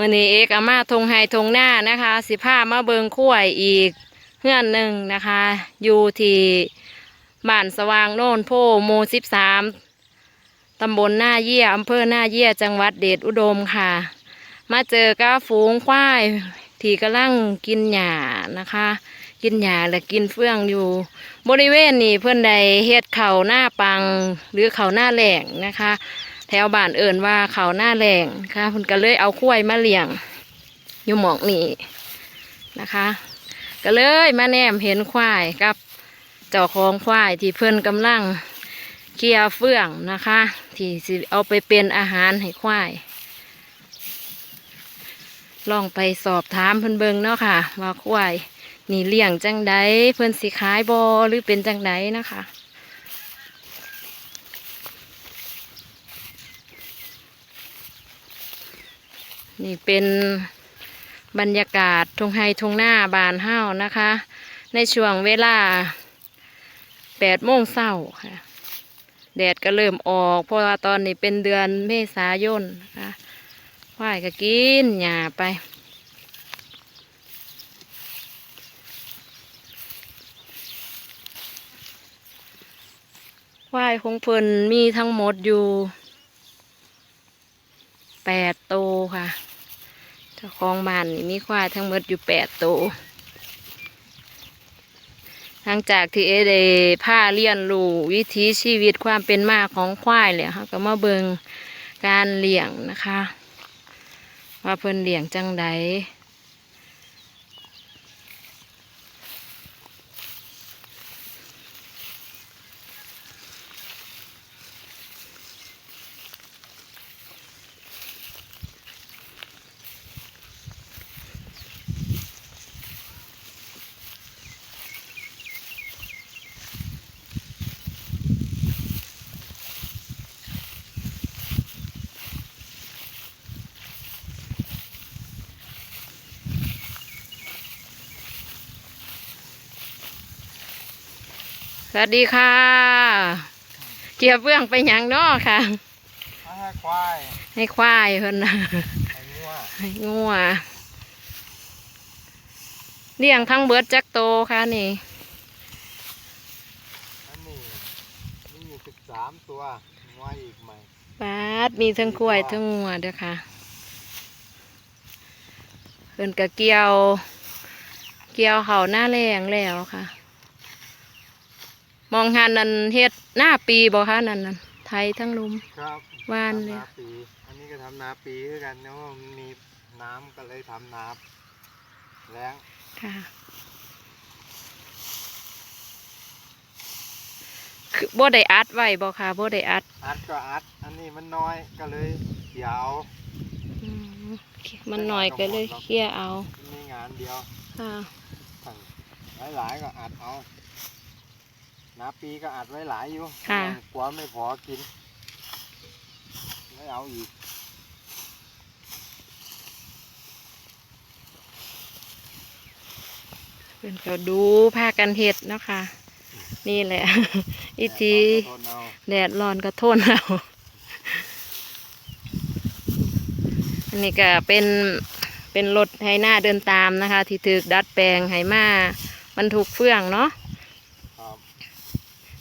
มือนี้เอกอามาทงไฮทงหน้านะคะ สิผ้ามาเบิงขั้วอีกเฮือนหนึ่งนะคะ อยู่ที่บ้านสว่างโน่นโพหมู่สิบสามตำบลหน้าเยี่ยอำเภอหน้าเยี่ยจังหวัดเดชอุดมค่ะ มาเจอก้าฝูงควายที่กำลังกินหญ้านะคะ กินหญ้าและกินเฟื่องอยู่ บริเวณนี้เพื่อนใดเฮ็ดเขาหน้าปังหรือเขาหน้าแหลงนะคะ แถวบ้านเอิ่นว่าเขาหน้าแหลงค่ะเพิ่นก็เลยเอาคุ้วยมาเลี้ยง อยู่หมองนี้นะคะ ก็เลยมาแนมเห็นควายกับเจ้าของควายที่เพื่อนกำลังเกียเฟื่องนะคะ ที่สิเอาไปเป็นอาหารให้ควายลองไปสอบถามเพิ่อนเบิงเนาะค่ะ ว่าควายนี่เลี้ยงจังใดเพิ่อนสิขายบอหรือเป็นจังใดนะคะ นี่เป็นบรรยากาศทงไฮทงหน้าบานเฮ้านะคะ ในช่วงเวลาแปดโมงเช้าค่ะ แดดก็เริ่มออก เพราะว่าตอนนี้เป็นเดือนเมษายนนะคะควายก็กินหญ้าไปควายของเพิ่นมีทั้งหมดอยู่แปดโตวค่ะ เจ้าของบ้านนี่มีควายทั้งหมดอยู่แปดตัวหลังจากที่เอเดผ้าเลี้ยนรูวิถีชีวิตความเป็นมาของควายเลยค่ะก็มาเบิงการเลี้ยงนะคะ ว่าเพิ่นเลี้ยงจังใด วัสดีค่ะ เกียบเบื้องไปหยังเนอค่ะ ให้ควายให้ควายเพิ่นนะให้งัวให้งัวเลี้ยงทั้งเบิดจักโตค่ะนี่อันนี้มีอยู่สิบสามตัวงัวอีกใหม่บาดมีทั้งกล้วยทั้งงัวเด้อค่ะเพิ่นกะเกี่ยว เกี่ยวเขาหน้าแรงแล้วค่ะ มองหันนั่นเฮ็ดหน้าปีบ่คะนั่นนั่นไทยทั้งลุมครับว่านทำเลยนาปี อันนี้ก็ทำนาปีด้วยกันนะว่ามันมีน้ำก็เลยทำนาแล้งค่ะคือบ่ได้อัดไว้บ่ค่ะบ่ได้อัดอัดก็อัด อันนี้มันน้อยก็เลยเดี๋ยวอืมมันหน่อยก็เลยเคลียร์เอา มีงานเดียวค่ะหลายๆก็อัดเอา นาปีก็อัดไว้หลายอยู่ค่ะ กลัวไม่พอกิน ไม่เอาอีก เพิ่นก็ดูพากันเฮ็ดเนาะค่ะ นี่แหละอีทีทนเอาแดดร้อนก็ทนเอา อันนี้ก็เป็นเป็นรถไฮหน้าเดินตามนะคะ ที่ถูกดัดแปลงให้มาบรรทุกเฟื่องเนาะครับ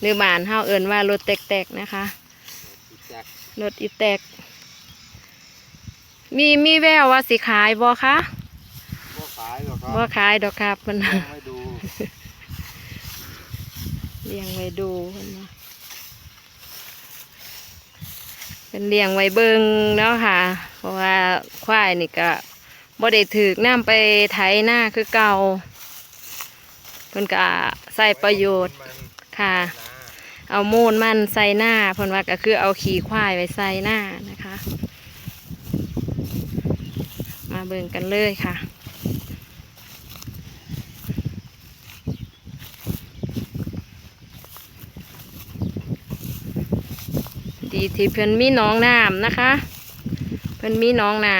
หรือบ้านเฮาเอิ้นว่ารถแตกๆนะคะอีแจ็ครถอีแตก มีมีแววว่าสิขายบ่คะบ่ขายหรอกครับบ่ขายดอกครับเพิ่นยังไม่ดูเลี้ยงไว้ดูเพิ่นว่าเป็นเลี้ยงไว้เบิ่งเนาะค่ะ เพราะว่าควายนี่ก็บ่ได้ถูกน้ำไปไถหน้าคือเก่าเพิ่นก็ใส่ประโยชน์มันค่ะนะ เอาโมูลมันใส่หน้าเพิ่นว่าก็คือเอาขี้ควายไว้ใส่หน้านะคะ มาเบิ่งกันเลยค่ะดีที่เพิ่นมีน้องน้ำนะคะ เพิ่นมีน้องน้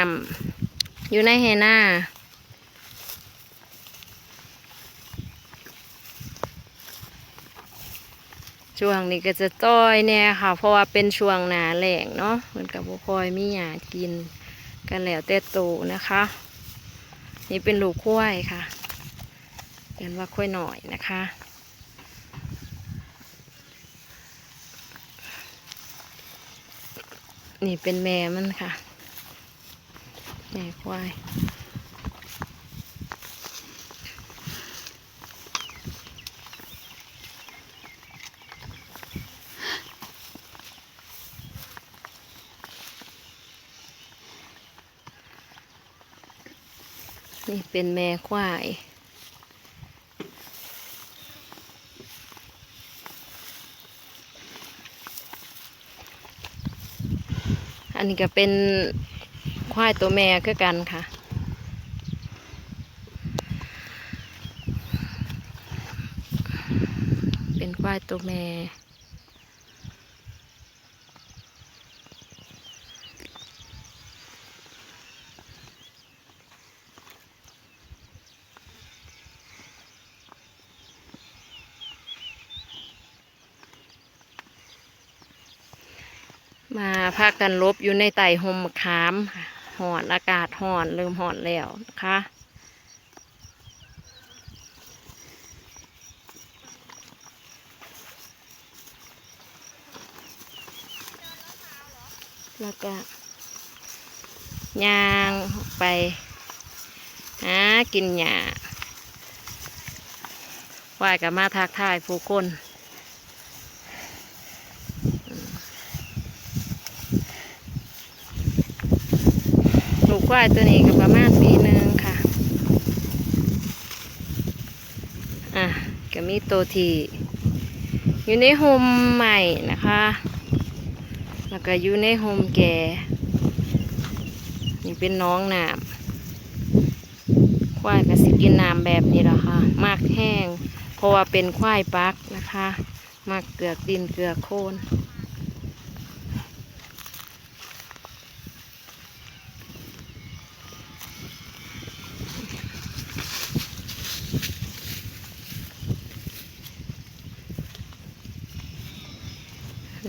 ำอยู่ในแหน้า ช่วงนี้ก็จะต้อยเนี่ยค่ะ เพราะว่าเป็นช่วงหนาแหลงเนาะเหมือนกับบุคอยมีหยากินกันแล้วแต่โตนะคะ นี่เป็นลูกควายค่ะเรียนว่าควายหน่อยนะคะ นี่เป็นแม่มันค่ะ แม่ควาย นี่เป็นแม่ควาย อันนี้ก็เป็นควายตัวแม่คือกันค่ะ เป็นควายตัวแม่ มาพากันลบอยู่ในไต่หมมขามค่ะหอนอากาศห่อนเริ่มห่อนแล้วนะคะแล้วก็ย่างไปหากินหญ้าว่ายกับมาทักทายผู้คน กควายตัวนี้ก็ประมาณปีหนึ่งค่ะ อะก็มีตัวที่อยู่ในโฮมใหม่นะคะ แล้วก็อยู่ในโฮมแก่นี่เป็นน้องน้ำควายก็สิกินน้ำแบบนี้แหละค่ะ มากแห้งเพราะว่าเป็นควายปักนะคะ มากเกลือกดินเกลือกโคลน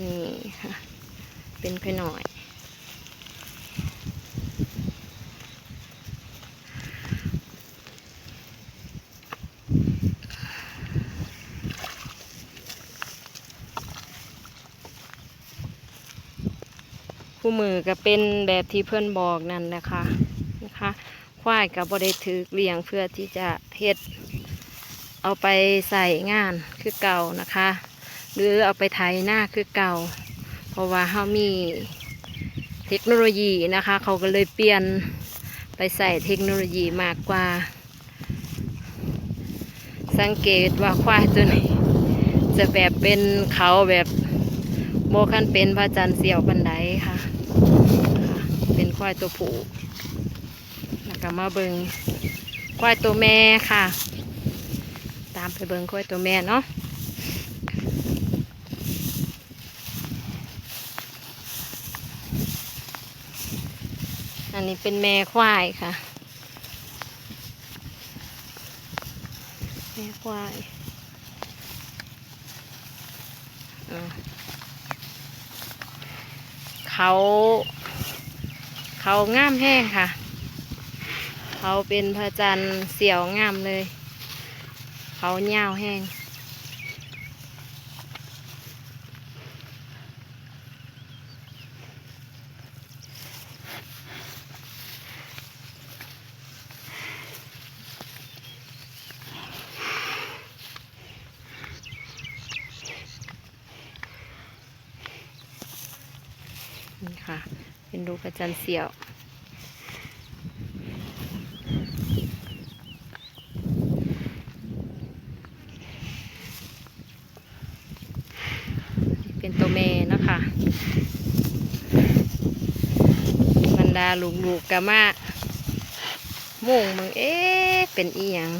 นี่ค่ะ เป็นค่อยหน่อยคู่มือก็เป็นแบบที่เพื่อนบอกนั่นแหละค่ะนะคะควายกับบได้ถือเลี้ยงเพื่อที่จะเฮ็ดเอาไปใส่งานคือเก่านะคะ หรือเอาไปไถหน้าคือเก่า เพราะว่าเขามีเทคโนโลยีนะคะ เขาก็เลยเปลี่ยนไปใส่เทคโนโลยีมากกว่า สังเกตว่าควายตัวนี้ จะแบบเป็นเขาแบบโบคันเป็นพระจันทร์เสียวบันไดค่ะค่ะ เป็นควายตัวผู้แล้วก็มาเบิงควายตัวแม่ค่ะ ตามไปเบิงควายตัวแม่เนาะ อันนี้เป็นแม่ควายค่ะ แม่ควายเขา เขาง่ามแห้งค่ะ เขาเป็นพระจันทร์เสียวงามเลย เขาเงาวแห้ง นี่ค่ะ เป็นดูกระจันเสียวเป็นตัวเมนะคะบรรดาลูกๆกกะมามุ่งมึงเอ๊ะเป็นอีหยัง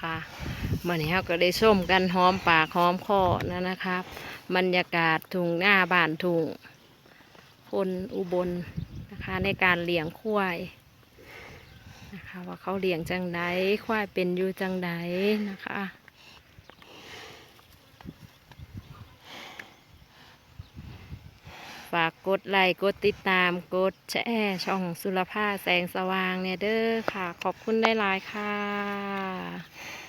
ค่ะมันนี้เราก็ได้ส้มกันหอมปากหอมคอนะนะครับบรรยากาศทุ่งหน้าบ้านทุ่งคนอุบลนะคะในการเลี้ยงควายนะคะว่าเขาเลี้ยงจังไดควายเป็นอยู่จังไดนะคะ ฝากกดไลค์กดติดตามกดแชร์ช่องสุรภาแสงสว่างเนี่ยเด้อค่ะ ขอบคุณได้หลายค่ะ